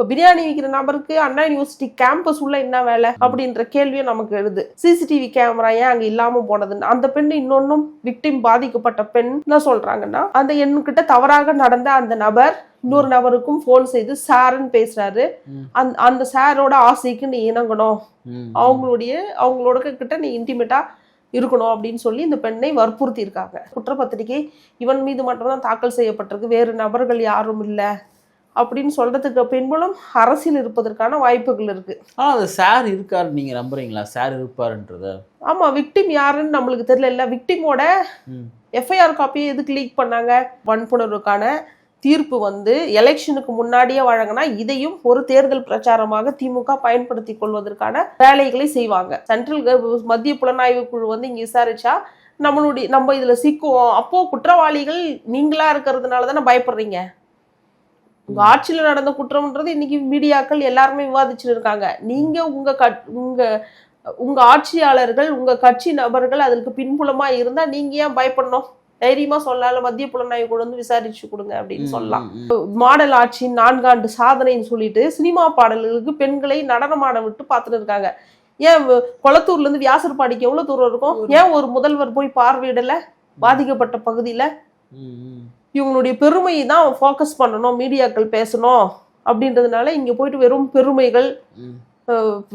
இப்போ பிரியாணி விற்கிற நபருக்கு அண்ணா யூனிவர்சிட்டி கேம்பஸ் உள்ள என்ன வேலை அப்படின்ற கேள்வியும் நமக்கு எழுது. சிசிடிவி கேமரா ஏன் அங்க இல்லாம போனதுன்னு. அந்த பெண் இன்னொன்னும் விக்டிம் பாதிக்கப்பட்ட பெண் என்ன சொல்றாங்கன்னா அந்த எண்ணுக்கிட்ட தவறாக நடந்த அந்த நபர் இன்னொரு நபருக்கும் ஃபோன் செய்து சாருன்னு பேசுறாரு. அந்த அந்த சாரோட ஆசைக்கு நீ இணங்கணும். அவங்களுடைய அவங்களோட கிட்ட நீ இன்டிமேட்டா இருக்கணும் அப்படின்னு சொல்லி இந்த பெண்ணை வற்புறுத்தி இருக்காங்க குற்றப்பத்திரிகை இவன் மீது மட்டும்தான் தாக்கல் செய்யப்பட்டிருக்கு. வேறு நபர்கள் யாரும் இல்லை. அப்படின்னு சொல்றதுக்கு பின்புலம் அரசியல் இருப்பதற்கான வாய்ப்புகள் இருக்கு. ஆனா அந்த சார் இருக்காரு நீங்க நம்புறீங்களா? சார் இருப்பாருன்றத? ஆமா விக்டிம் யாருன்னு நம்மளுக்கு தெரியல. இல்ல விக்டிமோட. எஃப்ஐஆர் காப்பியை எதுக்கு லீக் பண்ணாங்க? வன்புணர்வுக்கான தீர்ப்பு வந்து எலெக்ஷனுக்கு முன்னாடியே வழங்கினா இதையும் ஒரு தேர்தல் பிரச்சாரமாக திமுக பயன்படுத்தி கொள்வதற்கான வேலைகளை செய்வாங்க. சென்ட்ரல் மத்திய புலனாய்வு குழு வந்து இங்க விசாரிச்சா நம்மளுடைய நம்ம இதுல சிக்குவோம். அப்போ குற்றவாளிகள் நீங்களா இருக்கிறதுனால தானே பயப்படுறீங்க? உங்க ஆட்சியில நடந்த குற்றம்ன்றது இன்னைக்கு மீடியாக்கள் எல்லாருமே விவாதிச்சுட்டு இருக்காங்க நீங்க உங்க கட் உங்க உங்க ஆட்சியாளர்கள் உங்க கட்சி நபர்கள் அதற்கு பின்புலமா இருந்தா நீங்க ஏன் பயப்படணும்? தைரியமா சொல்லலாம் மத்திய புலனாய்வு குழு வந்து விசாரிச்சு கொடுங்க அப்படின்னு சொல்லலாம். மாடல் ஆட்சி நான்காண்டு சாதனைன்னு சொல்லிட்டு சினிமா பாடல்களுக்கு பெண்களை நடனமாட விட்டு பார்த்துட்டு இருக்காங்க. ஏன் கொளத்தூர்ல இருந்து வியாசர்பாடிக்கு எவ்வளவு தூரம் இருக்கும்? ஏன் ஒரு முதல்வர் போய் பார்வையிடல? பாதிக்கப்பட்ட பகுதியில. இவங்களுடைய பெருமையை தான் ஃபோக்கஸ் பண்ணணும் மீடியாக்கள் பேசணும் அப்படின்றதுனால இங்க போயிட்டு வெறும் பெருமைகள்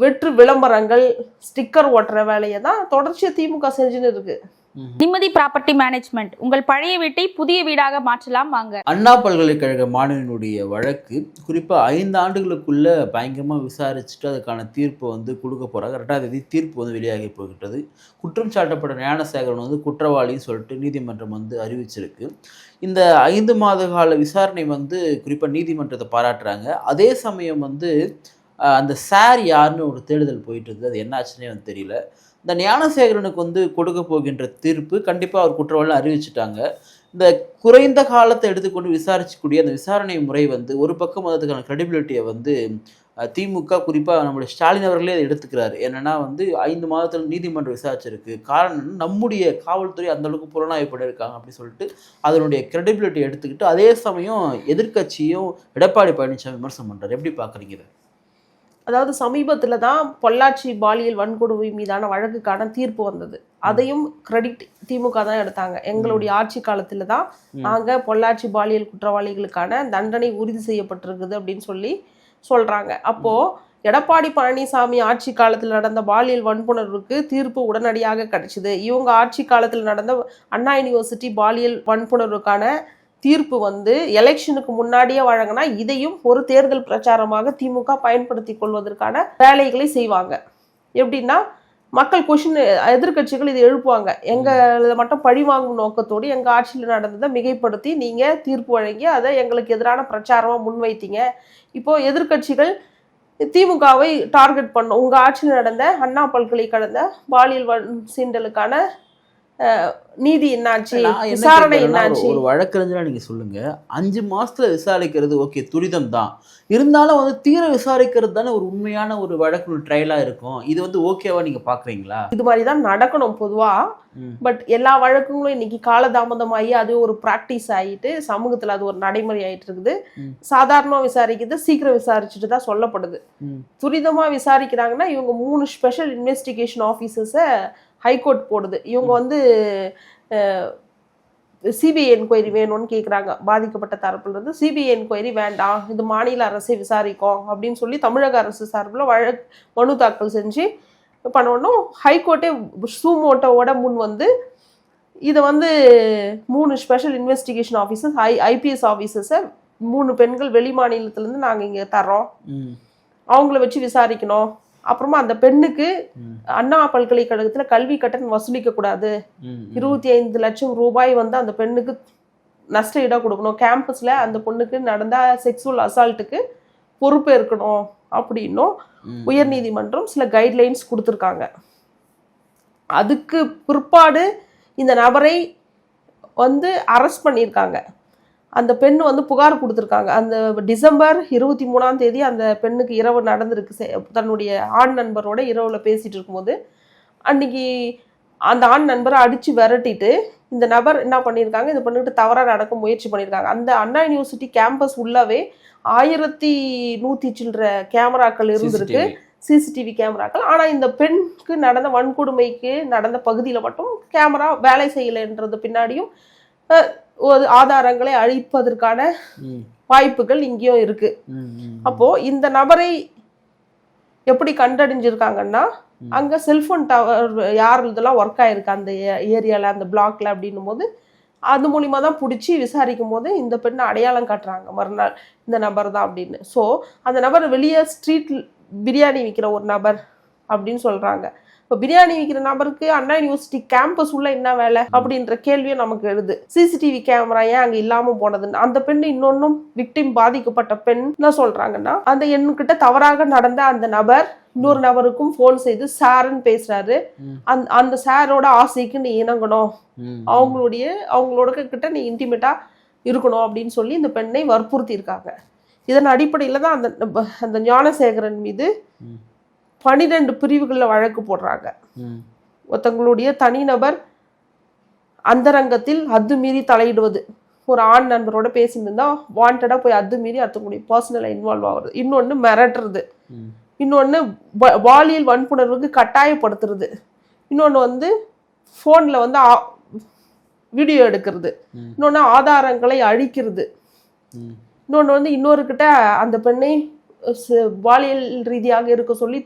வெற்று விளம்பரங்கள் ஸ்டிக்கர் ஒட்டுற வேலையை தான் தொடர்ச்சியா திமுக செஞ்சுன்னு இருக்கு. நிம்மதி ப்ராப்பர்ட்டி மேனேஜ்மெண்ட். உங்கள் பழைய வீட்டை புதிய வீடாக மாற்றலாம் வாங்க. அண்ணா பல்கலைக்கழக மாணவனுடைய வழக்கு குறிப்பாக ஐந்து ஆண்டுகளுக்குள்ள பயங்கரமாக விசாரிச்சுட்டு அதுக்கான தீர்ப்பை வந்து கொடுக்க போகிறாங்க ரெண்டாம் தேதி தீர்ப்பு வந்து வெளியாகி போகிட்டது குற்றம் சாட்டப்பட்ட ஞானசேகரன் வந்து குற்றவாளின்னு சொல்லிட்டு நீதிமன்றம் வந்து அறிவிச்சிருக்கு. இந்த ஐந்து மாத கால விசாரணை வந்து குறிப்பாக நீதிமன்றத்தை பாராட்டுறாங்க. அதே சமயம் வந்து அந்த சார் யாருன்னு ஒரு தேடுதல் போயிட்டு இருக்குது. அது என்ன ஆச்சுன்னே வந்து தெரியல. இந்த ஞானசேகரனுக்கு வந்து கொடுக்க போகின்ற தீர்ப்பு கண்டிப்பாக அவர் குற்றவாளி அறிவிச்சிட்டாங்க. இந்த குறைந்த காலத்தை எடுத்துக்கொண்டு விசாரிக்கக்கூடிய அந்த விசாரணை முறை வந்து ஒரு பக்கம் அதுக்கான கிரெடிபிலிட்டியை வந்து திமுக குறிப்பாக நம்முடைய ஸ்டாலின் அவர்களே அதை எடுத்துக்கிறாரு. என்னென்னா வந்து ஐந்து மாதத்தில் நீதிமன்றம் விசாரிச்சிருக்கு. காரணம் நம்முடைய காவல்துறை அந்த அளவுக்கு புலனாய்வு பண்ணியிருக்காங்க அப்படின்னு சொல்லிட்டு அதனுடைய credibility எடுத்துக்கிட்டு அதே சமயம் எதிர்க்கட்சியும் எடப்பாடி பழனிசாமி விமர்சனம் பண்ணுறாரு எப்படி பார்க்குறீங்க இதை? அதாவது சமீபத்துல தான் பொள்ளாச்சி பாலியல் வன்கொடுமை மீதான வழக்குக்கான தீர்ப்பு வந்தது. அதையும் கிரெடிட் திமுக தான் எடுத்தாங்க. எங்களுடைய ஆட்சி காலத்துல தான் ம். நாங்க பொள்ளாச்சி பாலியல் குற்றவாளிகளுக்கான தண்டனை உறுதி செய்யப்பட்டிருக்குது அப்படின்னு சொல்லி சொல்றாங்க. அப்போ எடப்பாடி பழனிசாமி ஆட்சி காலத்தில் நடந்த பாலியல் வன்புணர்வுக்கு தீர்ப்பு உடனடியாக கிடைச்சிது. இவங்க ஆட்சி காலத்தில் நடந்த அண்ணா யூனிவர்சிட்டி பாலியல் வன்புணர்வுக்கான தீர்ப்பு வந்து எலெக்ஷனுக்கு முன்னாடியே வழங்கினா இதையும் ஒரு தேர்தல் பிரச்சாரமாக திமுக பயன்படுத்தி கொள்வதற்கான வேலைகளை செய்வாங்க. எப்படின்னா மக்கள் கொஷின் எதிர்க்கட்சிகள் இதை எழுப்புவாங்க. எங்களை மட்டும் பழி வாங்கும் நோக்கத்தோடு எங்கள் ஆட்சியில் நடந்ததை மிகைப்படுத்தி நீங்கள் தீர்ப்பு வழங்கி அதை எங்களுக்கு எதிரான பிரச்சாரமாக முன்வைத்தீங்க. இப்போது எதிர்க்கட்சிகள் திமுகவை டார்கெட் பண்ணும் உங்கள் ஆட்சியில் நடந்த அண்ணா பல்கலைக்கழக பாலியல் வன் சீண்டலுக்கான நீதி என்னாச்சு? விசாரணை என்னாச்சு? ஒரு வழக்கறிஞரா நீங்க சொல்லுங்க. அஞ்சு மாசத்துல விசாரிக்கிறது ஓகே துரிதம் தான். இருந்தாலும் வந்து தீர விசாரிக்கிறது தானே ஒரு உண்மையான ஒரு வழக்கு ட்ரையலா இருக்கும். இது வந்து ஓகேவா நீங்க பாக்குறீங்களா? இது மாதிரி தான் நடக்கணும் பொதுவா. பட் எல்லா வழக்குகளும் இன்னைக்கு காலதாமதமாகி அது ஒரு ப்ராக்டிஸ் ஆகிட்டு சமூகத்துல அது ஒரு நடைமுறை ஆயிட்டு இருக்குது. ம். சாதாரணமா விசாரிக்கிறது சீக்கிரம் விசாரிச்சுட்டு தான் சொல்லப்படுது. ம். துரிதமா விசாரிக்கிறாங்கன்னா இவங்க மூணு ஸ்பெஷல் இன்வெஸ்டிகேஷன் ஆஃபீஸர்ஸை ஹைகோர்ட் போடுது. இவங்க வந்து சிபிஐ என்கொயரி வேணும்னு கேட்குறாங்க பாதிக்கப்பட்ட தரப்புல இருந்து சிபிஐ என்கொயரி வேண்டாம். இது மாநில அரசே விசாரிக்கும் அப்படின்னு சொல்லி தமிழக அரசு சார்பில் வழக்கு மனு தாக்கல் செஞ்சு பண்ணணும் ஹைகோர்ட்டே சூமோட்டோவோட முன் வந்து இதை வந்து மூணு special investigation officers I IPS ஆஃபீஸர்ஸை மூணு பெண்கள் வெளி மாநிலத்திலேருந்து நாங்கள் இங்கே தர்றோம். ம். அவங்கள வச்சு விசாரிக்கணும். அப்புறமா அந்த பெண்ணுக்கு. அண்ணா பல்கலைக்கழகத்தில் கல்வி கட்டணம் வசூலிக்க கூடாது. இருபத்தி ஐந்து லட்சம் ரூபாய் வந்து அந்த பெண்ணுக்கு நஷ்ட ஈடாக கொடுக்கணும் கேம்பஸில் அந்த பொண்ணுக்கு நடந்த செக்ஸுவல் அசால்ட்டுக்கு பொறுப்பு இருக்கணும் அப்படின்னும். உயர்நீதிமன்றம் சில கைட்லைன்ஸ் கொடுத்துருக்காங்க அதுக்கு பிற்பாடு இந்த நபரை வந்து அரெஸ்ட் பண்ணியிருக்காங்க அந்த பெண் வந்து புகார் கொடுத்துருக்காங்க. அந்த டிசம்பர் இருபத்தி மூணாம் தேதி அந்த பெண்ணுக்கு இரவு நடந்திருக்கு. செ- தன்னுடைய ஆண் நண்பரோட இரவில் பேசிட்டு இருக்கும்போது அன்னைக்கு அந்த ஆண் நண்பரை அடிச்சு விரட்டிட்டு இந்த நபர் என்ன பண்ணியிருக்காங்க? இது பண்ணிட்டு தவறாக நடக்க முயற்சி பண்ணியிருக்காங்க. அந்த அண்ணா யூனிவர்சிட்டி கேம்பஸ் உள்ளவே ஆயிரத்தி நூற்றி சில்லற கேமராக்கள் இருந்திருக்கு. சிசிடிவி கேமராக்கள். ஆனால் இந்த பெண்ணுக்கு நடந்த வன்கொடுமைக்கு நடந்த பகுதியில் மட்டும் கேமரா வேலை செய்யலைன்றது பின்னாடியும் ஒரு ஆதாரங்களை அழிப்பதற்கான வாய்ப்புகள் இங்கேயும் இருக்கு. அப்போ இந்த நபரை எப்படி கண்டறிஞ்சிருக்காங்கன்னா. அங்க செல்போன் டவர் யார் இதெல்லாம் ஒர்க் ஆயிருக்கு அந்த ஏரியால அந்த பிளாக்ல அப்படின்னும் போது அது மூலியமா தான் பிடிச்சி விசாரிக்கும் போது இந்த பெண்ணை அடையாளம் காட்டுறாங்க மறுநாள் இந்த நபர் தான் அப்படின்னு ஸோ அந்த நபர் வெளியே ஸ்ட்ரீட் பிரியாணி விற்கிற ஒரு நபர் அப்படின்னு சொல்றாங்க இப்போ பிரியாணி விற்கிற நபருக்கு அண்ணா யூனிவர்சிட்டி கேம்பஸ் உள்ள என்ன வேலை அப்படின்ற கேள்வியும் நமக்கு எழுது. சிசிடிவி கேமரா ஏன் அங்க இல்லாம போனதுன்னு அந்த பெண் இன்னொன்னும் விக்டிம் பாதிக்கப்பட்ட பெண் என்ன சொல்றாங்கன்னா அந்த எண்ணுக்கிட்ட தவறாக நடந்த அந்த நபர் இன்னொரு நபருக்கும் ஃபோன் செய்து சாருன்னு பேசுறாரு. ம். அந்த அந்த சாரோட ஆசைக்கு நீ இணங்கணும். அவங்களுடைய அவங்களோட கிட்ட நீ இன்டிமேட்டா இருக்கணும் அப்படின்னு சொல்லி இந்த பெண்ணை வற்புறுத்தி இருக்காங்க இதன் அடிப்படையில் தான் அந்த அந்த ஞானசேகரன் மீது. பனிரெண்டு பிரிவுகளில் வழக்கு போடுறாங்க. ஒருத்தங்களுடைய தனிநபர் அந்தரங்கத்தில் அத்துமீறி தலையிடுவது. ஒரு ஆண் நண்பரோட பேசிட்டு இருந்தா வாண்டடா போய் அத்துமீறி அத்தங்களுடைய பர்சனலை இன்வால்வ் ஆகுறது. இன்னொன்று மிரட்டுறது. இன்னொன்று பாலியல் வன்புணர்வுக்கு கட்டாயப்படுத்துறது. இன்னொன்று வந்து ஃபோனில் வந்து வீடியோ எடுக்கிறது. இன்னொன்று ஆதாரங்களை அழிக்கிறது. இன்னொன்று வந்து இன்னொருக்கிட்ட அந்த பெண்ணை பாலியல் ரீதியாக இருக்க சொல்லி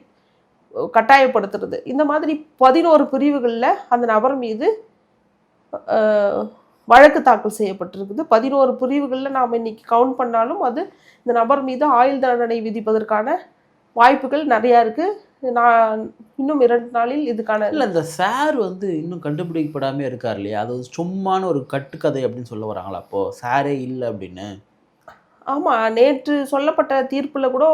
கட்டாயப்படுத்துறது. இந்த மாதிரி பதினோரு பிரிவுகளில் அந்த நபர் மீது வழக்கு தாக்கல் செய்யப்பட்டிருக்குது. பதினோரு பிரிவுகளில் நாம் இன்னைக்கு கவுண்ட் பண்ணாலும் அது இந்த நபர் மீது ஆயுள் தண்டனை விதிப்பதற்கான வாய்ப்புகள் நிறையா இருக்குது நான் இன்னும் இரண்டு நாளில் இதுக்கான இல்லை இந்த சார் வந்து இன்னும் கண்டுபிடிக்கப்படாமல் இருக்கார் இல்லையா? அது வந்து சும்மான ஒரு கட்டுக்கதை அப்படின்னு சொல்ல வராங்களா? அப்போது சாரே இல்லை அப்படின்னு. ஆமா நேற்று சொல்லப்பட்ட தீர்ப்புல கூட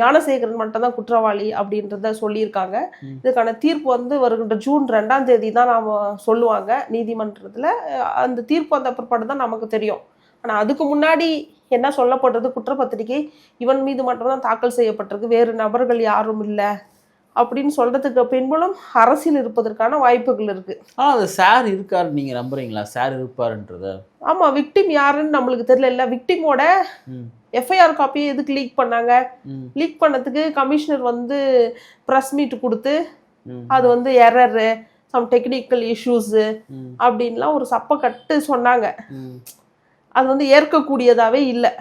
ஞானசேகரன் மட்டும் தான் குற்றவாளி அப்படின்றத சொல்லியிருக்காங்க. இதுக்கான தீர்ப்பு வந்து வருகின்ற ஜூன் ரெண்டாம் தேதி தான் நாம சொல்லுவாங்க நீதிமன்றத்துல. அந்த தீர்ப்பு வந்த பிற்பாடு தான் நமக்கு தெரியும். ஆனா அதுக்கு முன்னாடி என்ன சொல்லப்பட்டது குற்றப்பத்திரிகை இவன் மீது மட்டும்தான் தாக்கல் செய்யப்பட்டிருக்கு. வேறு நபர்கள் யாரும் இல்லை. அப்படின்னு சொல்றதுக்கு பின்புலம் அரசியல் இருப்பதற்கான வாய்ப்புகள் இருக்கு. ஆனா அது சார் இருக்காரு நீங்க நம்புறீங்களா? சார் இருப்பாருன்றத? ஆமா விக்டிம் யாருன்னு நம்மளுக்கு தெரியல. இல்ல விக்டிமோட எஃப்ஐஆர் காப்பியை எதுக்கு லீக் பண்ணாங்க? லீக் பண்ணதுக்கு கமிஷனர் வந்து ப்ரெஸ் மீட் கொடுத்து அது வந்து எரரு சம் டெக்னிக்கல் இஷ்யூஸு அப்படின்லாம் ஒரு சப்ப கட்டு சொன்னாங்க. அது வந்து ஏற்கக்கூடியதாவே இல்லை.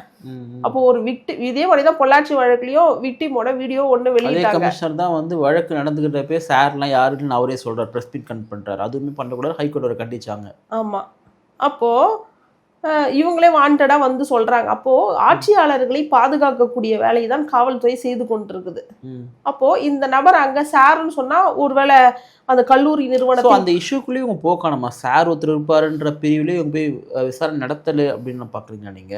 அப்போ ஒரு விக்டி இதே மாதிரி தான் பொள்ளாச்சி வழக்குலயும் விக்டிமோட வீடியோ ஒன்று அதே வெளியிட்டாங்க. கமிஷனர் தான் வந்து வழக்கு நடந்துகிட்டப்பே சார்லாம் யாருன்னு அவரே சொல்றாரு ப்ரெஸ் மீட் கண்ட் பண்றாரு. அதுவுமே பண்ணக்கூடாது ஹைகோர்ட் கண்டிச்சாங்க. ஆமா. அப்போ இவங்களே வாண்டடா வந்து சொல்றாங்க. அப்போ ஆட்சியாளர்களை பாதுகாக்கக்கூடிய வேலையை தான் காவல்துறை செய்து கொண்டிருக்குது. ம். அப்போ இந்த நபர் அங்க சாருன்னு சொன்னா ஒருவேளை அந்த கல்லூரி ஸோ நிறுவனத்தில் அந்த இஷ்யூக்குள்ளேயும் இவங்க போக்கானமா? சார் ஒருத்தர் இருப்பாருன்ற பிரிவுலேயே இவங்க போய் விசாரணை நடத்தலை அப்படின்னு பார்க்குறீங்களா நீங்க?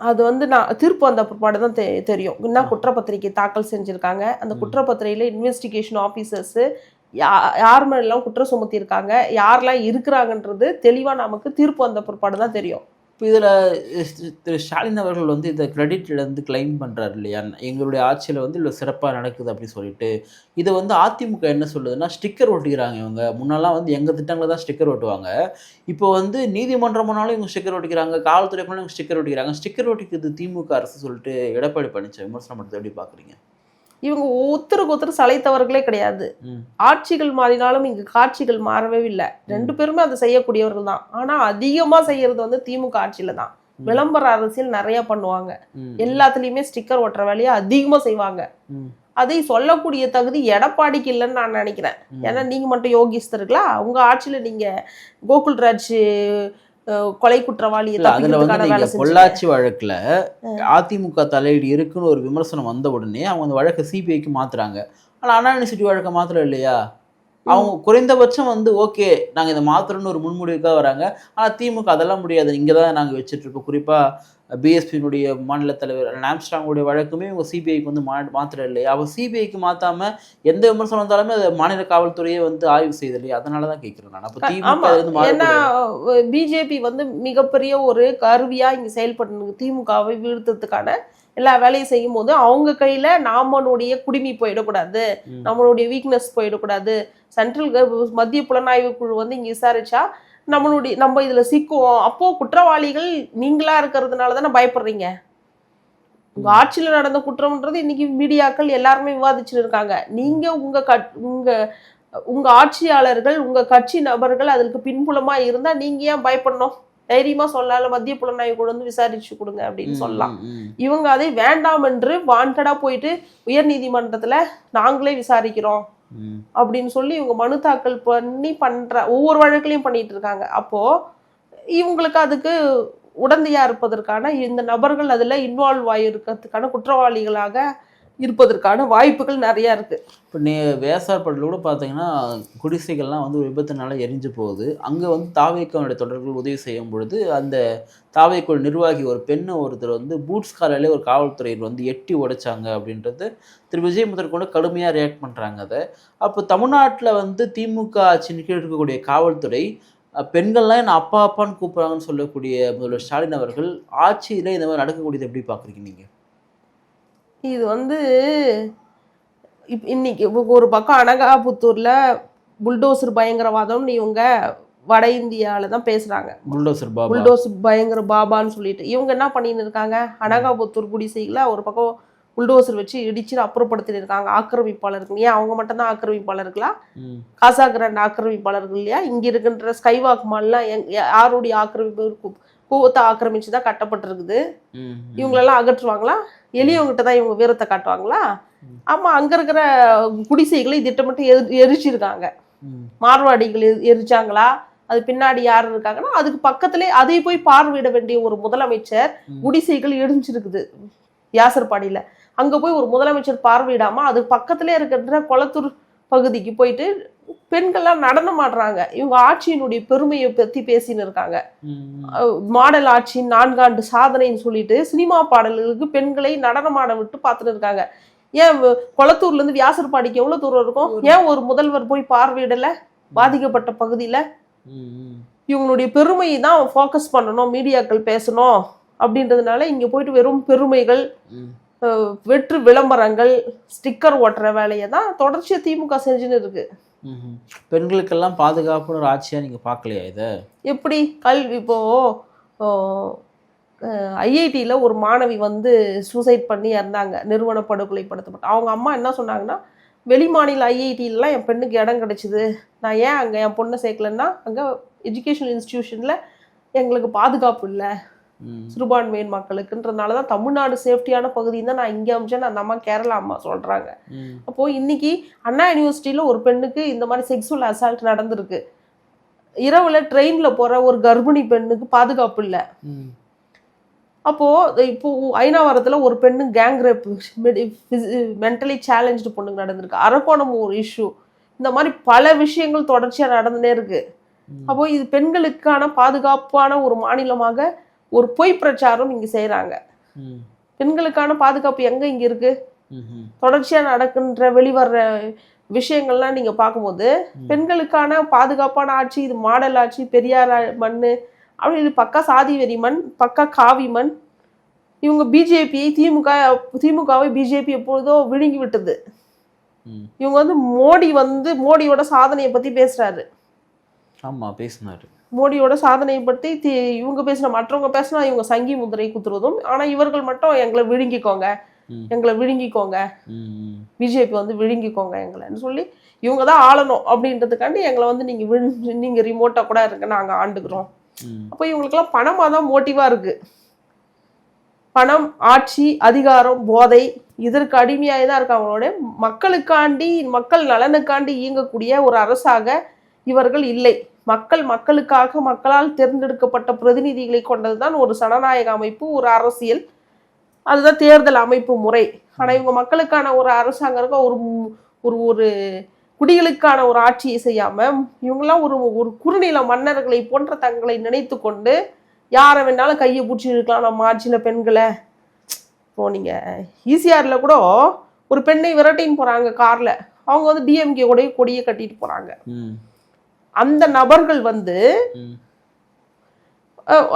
அது வந்து நான் தீர்ப்பு வந்த பிற்பாடு தான் தெ தெரியும். என்ன குற்றப்பத்திரிக்கை தாக்கல் செஞ்சுருக்காங்க. அந்த. குற்றப்பத்திரிகையில் இன்வெஸ்டிகேஷன் ஆஃபீஸர்ஸு யா யார் மேலாம் குற்றம் சுமத்தியிருக்காங்க யாரெல்லாம் இருக்கிறாங்கன்றது தெளிவாக நமக்கு தீர்ப்பு வந்த பிற்பாடு தான் தெரியும். இப்போ இதில் திரு ஸ்டாலின் அவர்கள் வந்து இந்த கிரெடிட்லேருந்து கிளைம் பண்ணுறாரு இல்லையா? எங்களுடைய ஆட்சியில் வந்து இவ்வளோ சிறப்பாக நடக்குது அப்படின்னு சொல்லிட்டு இதை வந்து அதிமுக என்ன சொல்லுதுன்னா ஸ்டிக்கர் ஒட்டிக்கிறாங்க இவங்க. முன்னெல்லாம் வந்து எங்கள் திட்டங்களை தான் ஸ்டிக்கர் ஒட்டுவாங்க. இப்போ வந்து நீதிமன்றம் போனாலும் இவங்க ஸ்டிக்கர் ஒட்டிக்கிறாங்க காவல்துறை போனாலும் இவங்க ஸ்டிக்கர் ஒட்டிக்கிறாங்க. ஸ்டிக்கர் ஒட்டிக்கிறது திமுக அரசு சொல்லிட்டு எடப்பாடி பழனிசாமி விமர்சனம் பண்ணுறது எப்படி பார்க்குறீங்க இவங்க ஒருத்தருக்கு ஒருத்தர் சளைத்தவர்களே கிடையாது. ஆட்சிகள் மாறினாலும் இங்கு காட்சிகள் மாறவே இல்லை. ரெண்டு பேருமே அதை செய்யக்கூடியவர்கள் தான். ஆனா அதிகமா செய்யறது வந்து திமுக ஆட்சியில தான். விளம்பர அரசியல் நிறைய பண்ணுவாங்க. எல்லாத்துலயுமே ஸ்டிக்கர் ஒட்டுற வேலையை அதிகமா செய்வாங்க. அதை சொல்லக்கூடிய தகுதி எடப்பாடிக்கு இல்லைன்னு நான் நினைக்கிறேன். ஏன்னா நீங்க மட்டும் யோகிஸ்தர்களா? உங்க ஆட்சியில நீங்க கோகுல்ராஜ் கொலை குற்றவாளியை இல்ல அதுல வந்து. பொள்ளாச்சி வழக்குல அதிமுக தலையீடு இருக்குன்னு ஒரு விமர்சனம் வந்த உடனே அவங்க அந்த வழக்கை சிபிஐக்கு மாத்துறாங்க. ஆனா அண்ணா யூனிவர்சிட்டி வழக்கை மாத்திரம் இல்லையா? அவங்க குறைந்தபட்சம் வந்து ஓகே நாங்க இதை மாத்துறோம்னு ஒரு முன்முடிவுக்காக வராங்க. ஆனா திமுக அதெல்லாம் முடியாது. இங்க தான் நாங்க வச்சுட்டு இருக்கோம். குறிப்பா பிஎஸ்பியினுடைய மாநில தலைவர் நாம்ஸ்டாங்குடைய வழக்குமே இவங்க சிபிஐக்கு வந்து மா மாத்திர இல்லையா? அப்போ சிபிஐக்கு மாத்தாம எந்த விமர்சனம் வந்தாலுமே அதை மாநில காவல்துறையே வந்து ஆய்வு இல்லையா? அதனால தான் கேட்குறேன் நான். அப்போ திமுக ஏன்னா பிஜேபி வந்து மிகப்பெரிய ஒரு கருவியா இங்க செயல்பட்டு திமுகவை வீழ்த்ததுக்கான எல்லா வேலையும் செய்யும் போது அவங்க கையில நாமளுடைய குடிமி போயிடக்கூடாது. நம்மளுடைய வீக்னஸ் போயிடக்கூடாது. சென்ட்ரல் மத்திய புலனாய்வு குழு வந்து இங்க விசாரிச்சா நம்மளுடைய நம்ம இதுல சிக்குவோம். அப்போ குற்றவாளிகள் நீங்களா இருக்கிறதுனால தானே பயப்படுறீங்க? உங்க ஆட்சியில நடந்த குற்றம்ன்றது இன்னைக்கு மீடியாக்கள் எல்லாருமே விவாதிச்சுட்டு இருக்காங்க. நீங்க உங்க கட் உங்க உங்க ஆட்சியாளர்கள் உங்க கட்சி நபர்கள் அதற்கு பின்புலமா இருந்தா நீங்க ஏன் பயப்படணும்? தைரியமா சொல்லலாம் மத்திய புலனாய்வு கூட வந்து விசாரிச்சு கொடுங்க அப்படின்னு சொல்லலாம். இவங்க அதை வேண்டாம் என்று வாண்டடா போயிட்டு உயர் நீதிமன்றத்துல நாங்களே விசாரிக்கிறோம். அப்படின்னு சொல்லி இவங்க மனு தாக்கல் பண்ணி பண்ற ஒவ்வொரு வழக்குலையும் பண்ணிட்டு இருக்காங்க. அப்போ இவங்களுக்கு அதுக்கு உடந்தையா இருப்பதற்கான இந்த நபர்கள் அதுல இன்வால்வ் ஆகியிருக்கிறதுக்கான குற்றவாளிகளாக இருப்பதற்கான வாய்ப்புகள் நிறையா இருக்குது இப்போ நே வேசார்பட்டில் கூட பார்த்தீங்கன்னா குடிசைகள்லாம் வந்து ஒரு விபத்துனால எரிஞ்சு போகுது. அங்கே வந்து தாவேக்கனுடைய தொடர்கள் உதவி செய்யும் பொழுது அந்த தாவேக்குள் நிர்வாகி ஒரு பெண்ணை ஒருத்தர் வந்து பூட்ஸ் காலையிலே ஒரு காவல்துறையில் வந்து எட்டி உடைச்சாங்க அப்படின்றது திரு. விஜய் முதல் கொண்டு கடுமையாக ரியாக்ட் பண்ணுறாங்க அதை. அப்போ தமிழ்நாட்டில் வந்து திமுக ஆட்சியின் கீழ் இருக்கக்கூடிய காவல்துறை பெண்கள்லாம் என்ன அப்பா அப்பான்னு கூப்பிட்றாங்கன்னு சொல்லக்கூடிய முதல்வர் ஸ்டாலின் அவர்கள் ஆட்சியில் இந்த மாதிரி நடக்கக்கூடியது எப்படி பார்க்குறீங்க நீங்கள் இது வந்து இப் இன்னைக்கு ஒரு பக்கம் அனகாபுத்தூர்ல புல்டோசர் பயங்கரவாதம்னு இவங்க வட இந்தியால தான் பேசுறாங்க. புல்டோசர் பாபா. புல்டோஸ் பயங்கர பாபான்னு சொல்லிட்டு. இவங்க என்ன பண்ணின்னு இருக்காங்க? அனகாபுத்தூர் குடிசைகளை ஒரு பக்கம் புல்டோசர் வச்சு இடிச்சு அப்புறப்படுத்திட்டு இருக்காங்க. ஆக்கிரமிப்பாளர்கள். ஏன் அவங்க மட்டும் தான் ஆக்கிரமிப்பாளர்களா? காசா கிராண்ட் ஆக்கிரமிப்பாளர்கள் இல்லையா? இங்க இருக்கின்ற ஸ்கைவாக் மால்லாம் யாருடைய ஆக்கிரமிப்பு? கூவத்தை ஆக்கிரமிச்சு தான் கட்டப்பட்டிருக்குது. இவங்களெல்லாம் அகற்றுவாங்களா? எளியவங்கிட்ட தான் இவங்க வீரத்தை காட்டுவாங்களா? ஆமா அங்க இருக்கிற குடிசைகளை திட்டமிட்டு எரி எரிச்சிருக்காங்க. மார்வாடிகள் எரி- எரிச்சாங்களா? அது பின்னாடி யார் இருக்காங்கன்னா அதுக்கு பக்கத்திலே அதை போய் பார்வையிட வேண்டிய ஒரு முதலமைச்சர். குடிசைகள் இடிஞ்சிருக்குது. வியாசர்பாடியில அங்க போய் ஒரு முதலமைச்சர் பார்வையிடாம அது பக்கத்திலே இருக்கின்ற கொளத்தூர் பகுதிக்கு போயிட்டு பெண்கள்லாம் நடனம் ஆடுறாங்க இவங்க ஆட்சியினுடைய பெருமையை பத்தி பேசின்னு இருக்காங்க. மாடல் ஆட்சி நான்காண்டு சாதனைன்னு சொல்லிட்டு சினிமா பாடல்களுக்கு பெண்களை நடனமாட விட்டு பார்த்துட்டு இருக்காங்க. ஏன் கொளத்தூர்ல இருந்து வியாசர்பாடிக்கு எவ்வளவு தூரம் இருக்கும்? ஏன் ஒரு முதல்வர் போய் பார்வையிடல? பாதிக்கப்பட்ட பகுதியில. இவங்களுடைய பெருமையை தான் ஃபோக்கஸ் பண்ணணும் மீடியாக்கள் பேசணும் அப்படின்றதுனால இங்க போயிட்டு வெறும் பெருமைகள் வெற்று விளம்பரங்கள் ஸ்டிக்கர் ஒட்டுற வேலையை தான் தொடர்ச்சியா திமுக செஞ்சுன்னு இருக்கு. பெண்களுக்கெல்லாம் பாதுகாப்புன்னு ஒரு ஆட்சியாக நீங்கள் பார்க்கலையா இதை? எப்படி? கல்வி இப்போ ஐஐடியில் ஒரு மாணவி வந்து சூசைட் பண்ணி இறந்தாங்க. நிறுவன படுகொலை படுகொலைப்படுத்தப்பட்டு அவங்க அம்மா என்ன சொன்னாங்கன்னா வெளி மாநில ஐஐடியிலலாம் என் பெண்ணுக்கு இடம் கிடைச்சிது. நான் ஏன் அங்கே என் பொண்ணை சேர்க்கலன்னா அங்கே எஜுகேஷன் இன்ஸ்டியூஷனில் எங்களுக்கு பாதுகாப்பு இல்லை. சிறுபான்மையின் மக்களுக்குன்றதுனால தான் தமிழ்நாடு சேஃப்டியான பகுதின்னு தான் நான் இங்கே அமைச்சேன்னு அந்த அம்மா கேரளா அம்மா சொல்கிறாங்க. அப்போது இன்னைக்கு அண்ணா யூனிவர்சிட்டியில் ஒரு பெண்ணுக்கு இந்த மாதிரி செக்ஸுவல் அசால்ட் நடந்திருக்கு. இரவுல ட்ரெயினில் போகிற ஒரு கர்ப்பிணி பெண்ணுக்கு பாதுகாப்பு இல்லை. அப்போது இப்போ ஐநாவரத்துல ஒரு பெண்ணு கேங் ரேப் மென்டலி சேலஞ்சு பொண்ணுக்கு நடந்திருக்கு. அரக்கோணம் ஒரு இஷ்யூ இந்த மாதிரி பல விஷயங்கள் தொடர்ச்சியா நடந்துனே இருக்கு. அப்போ இது பெண்களுக்கான பாதுகாப்பான ஒரு மாநிலமாக ஒரு பொய் பிரச்சாரம் இங்க செய்றாங்க ம். பெண்களுக்கான பாதுகாப்பு எங்க இங்க இருக்கு. தொடர்ச்சியா நடக்கின்ற வெளிவர்ற விஷயங்கள்லாம் நீங்க பார்க்கும்போது. பெண்களுக்கான பாதுகாப்பான ஆட்சி இது மாடல் ஆட்சி பெரியார் மண்ணு அப்படி இது பக்கா சாதி வெறி மண் பக்கா காவி மண் இவங்க பிஜேபியை திமுக திமுகவை பிஜேபி எப்பொழுதோ விழுங்கி விட்டது. இவங்க வந்து மோடி வந்து மோடியோட சாதனையை பத்தி பேசுறாரு ஆமா பேசினாரு மோடியோட சாதனையை பத்தி தி- இவங்க பேசின மற்றவங்க பேசினா இவங்க சங்கி முதிரை குத்துறதும் ஆனா இவர்கள் மட்டும் எங்களை விழுங்கிக்கோங்க. எங்களை விழுங்கிக்கோங்க. பிஜேபி வந்து விழுங்கிக்கோங்க எங்களைன்னு சொல்லி இவங்க தான் ஆளணும் அப்படின்றதுக்காண்டி எங்களை வந்து நீங்க விழு நீங்க ரிமோட்டா கூட இருங்க நாங்க ஆண்டுக்கிறோம். அப்போ இவங்களுக்கெல்லாம் பணமாக தான் மோட்டிவாக இருக்கு பணம் ஆட்சி அதிகாரம் போதை இதற்கு அடிமையாகி தான் இருக்கு அவங்களோட மக்களுக்காண்டி மக்கள் நலனுக்காண்டி இயங்கக்கூடிய ஒரு அரசாக இவர்கள் இல்லை. மக்கள் மக்களுக்காக மக்களால் தேர்ந்தெடுக்கப்பட்ட பிரதிநிதிகளை கொண்டதுதான் ஒரு சனநாயக அமைப்பு ஒரு அரசியல். அதுதான் தேர்தல் அமைப்பு முறை. ஆனால் இவங்க மக்களுக்கான ஒரு அரசாங்கம் இருக்க ஒரு ஒரு ஒரு குடிகளுக்கான ஒரு ஆட்சியை செய்யாம இவங்கெல்லாம் ஒரு ஒரு குறுநில மன்னர்களை போன்ற தங்களை நினைத்து கொண்டு யாரை வேணாலும் கையை பிடிச்சி இருக்கலாம் நம்ம ஆட்சியில் பெண்களை. இப்போ நீங்கள் ஈசிஆரில் கூட ஒரு பெண்ணை விரட்டின்னு போகிறாங்க காரில். அவங்க வந்து டிஎம்கே கூட கொடியை கட்டிட்டு போகிறாங்க அந்த நபர்கள் வந்து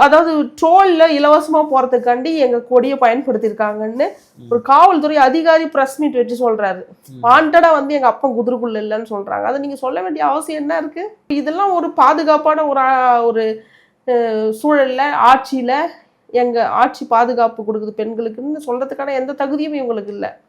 அதாவது ட்ரோல்ல இலவசமா போறதுக்காண்டி எங்க கொடியை பயன்படுத்தியிருக்காங்கன்னு ஒரு காவல்துறை அதிகாரி பிரஸ் மீட் வச்சு சொல்றாரு. வாண்டடா வந்து எங்க அப்பா குதிரைக்குள்ள இல்லைன்னு சொல்றாங்க. அதை நீங்க சொல்ல வேண்டிய அவசியம் என்ன இருக்கு? இதெல்லாம் ஒரு பாதுகாப்பான ஒரு ஒரு சூழல்ல ஆட்சியில எங்க ஆட்சி பாதுகாப்பு கொடுக்குது பெண்களுக்குன்னு சொல்றதுக்கான எந்த தகுதியும் இவங்களுக்கு இல்லை.